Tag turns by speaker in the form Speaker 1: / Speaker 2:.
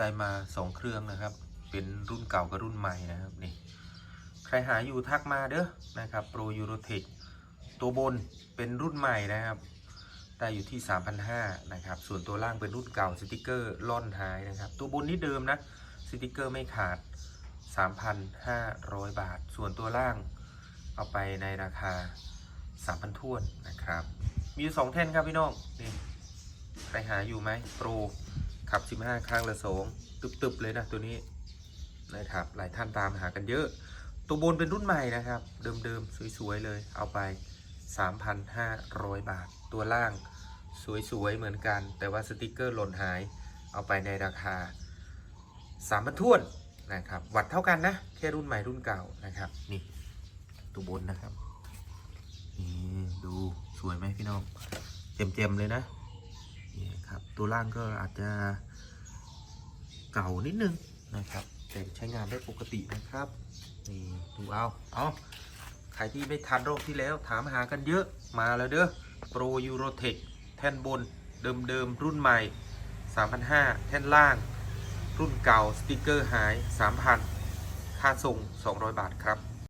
Speaker 1: ได้มาสองเครื่องนะครับ เป็นรุ่นเก่ากับรุ่นใหม่นะครับนี่ใครหาอยู่ทักมาเด้อนะครับโปรยูโรเทคตัวบนเป็นรุ่นใหม่นะครับได้อยู่ที่ 3,500นะครับ ส่วนตัวล่างเป็นรุ่นเก่าสติกเกอร์ล่อนหายนะครับ ตัวบนนี่เดิมนะสติกเกอร์ไม่ขาด 3,500 บาท ส่วนตัวล่างเอาไปในราคา 3,000ท้วนนะครับ มีสองแท่นครับพี่น้องนี่ใครหาอยู่ไหมโปร ขับ 15ครั้งละสองตึบๆเลยนะตัวนี้นะครับ หลายท่านตามหากันเยอะ ตัวบนเป็นรุ่นใหม่นะครับ เดิมๆ สวยๆ เลย เอาไป 3,500 บาท ตัวล่างสวยๆ เหมือนกัน แต่ว่าสติกเกอร์หล่นหาย เอาไปในราคา3,000ท้วนนะครับ วัดเท่ากันนะ แค่รุ่นใหม่รุ่นเก่านะครับ นี่ ตัวบนนะครับ นี่ ดูสวยไหมพี่น้องเต็มๆ เลยนะ ครับ ตัวล่างก็อาจจะเก่านิดนึงนะครับ แต่ใช้งานได้ปกตินะครับ นี่ดูเอา เอาใครที่ไม่ทันรอบที่แล้วถามหากันเยอะมาแล้วเด้อ Pro Eurotech แท่นบนเดิมๆรุ่นใหม่ 3,500 แท่นล่าง รุ่นเก่าสติกเกอร์หาย 3,000 ค่าส่ง 200 บาทครับ